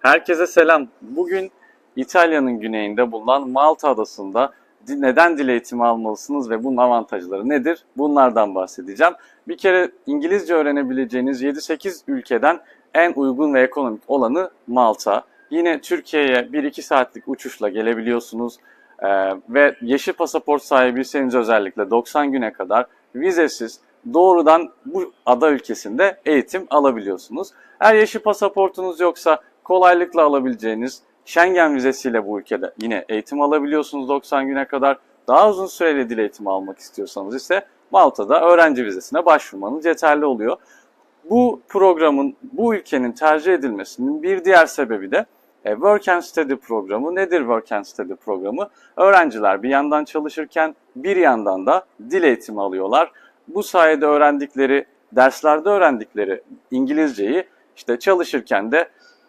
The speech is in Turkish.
Herkese selam. Bugün İtalya'nın güneyinde bulunan Malta adasında neden dil eğitimi almalısınız ve bunun avantajları nedir? Bunlardan bahsedeceğim. Bir kere İngilizce öğrenebileceğiniz 7-8 ülkeden en uygun ve ekonomik olanı Malta. Yine Türkiye'ye 1-2 saatlik uçuşla gelebiliyorsunuz. Ee, ve yeşil pasaport sahibiyseniz özellikle 90 güne kadar vizesiz doğrudan bu ada ülkesinde eğitim alabiliyorsunuz. Eğer yeşil pasaportunuz yoksa kolaylıkla alabileceğiniz Schengen vizesiyle bu ülkede yine eğitim alabiliyorsunuz 90 güne kadar. Daha uzun süreli dil eğitimi almak istiyorsanız ise Malta'da öğrenci vizesine başvurmanız yeterli oluyor. Bu programın, bu ülkenin tercih edilmesinin bir diğer sebebi de e, Work and Study programı. Nedir Work and Study programı? Öğrenciler bir yandan çalışırken bir yandan da dil eğitimi alıyorlar. Bu sayede öğrendikleri, derslerde öğrendikleri İngilizceyi işte çalışırken de